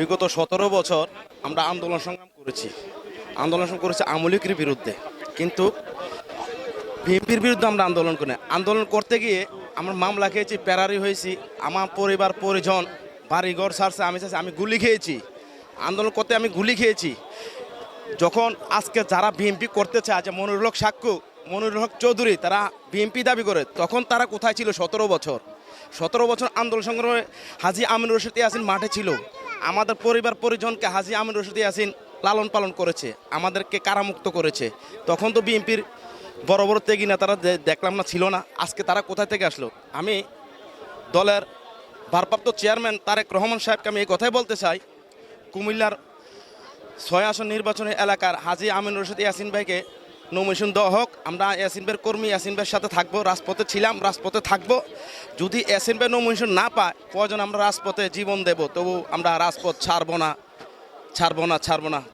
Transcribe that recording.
বিগত সতেরো বছর আমরা আন্দোলন সংগ্রাম করেছি। আন্দোলন সংগ্রাম করেছি আমলিকের বিরুদ্ধে। কিন্তু বিএনপির বিরুদ্ধে আমরা আন্দোলন করি আন্দোলন করতে গিয়ে আমরা মামলা খেয়েছি, প্যারারি হয়েছি, আমার পরিবার, পরিজন, বাড়িঘর ছাড়ছে, আমি চাইছি আমি গুলি খেয়েছি। আন্দোলন করতে আমি গুলি খেয়েছি। যখন আজকে যারা বিএনপি করতে চায়, যে মনিরুল হক সাক্ষু মনিরুল হক চৌধুরী, তারা বিএনপি দাবি করে, তখন তারা কোথায় ছিল সতেরো বছর? সতেরো বছর আন্দোলন সংগ্রামে হাজি আমির রশিদ ইয়াসিন মাঠে ছিল। আমাদের পরিবার পরিজনকে হাজি আমির রশিদ ইয়াসিন লালন পালন করেছে, আমাদেরকে কারামুক্ত করেছে। তখন তো বিএনপির বড় বড় ত্যাগী নেতারা দেখলাম না, ছিল না। আজকে তারা কোথায় থেকে আসলো? আমি দলের ভারপ্রাপ্ত চেয়ারম্যান তারেক রহমান সাহেবকে আমি এই কথাই বলতে চাই, কুমিল্লার ছয় আসন নির্বাচনী এলাকার হাজি আমিন রশিদ ইয়াসিন ভাইকে নমিনেশন দেওয়া হোক, আমরা এসএন ভাইয়ের কর্মী এসএন ভাইয়ের সাথে থাকব, রাজপথে ছিলাম, রাজপথে থাকব। যদি এসএন ভাই নমিনেশন না পায় প্রয়োজন আমরা রাজপথে জীবন দেব? তবু আমরা রাজপথ ছাড়বো না ছাড়বো না ছাড়বো না।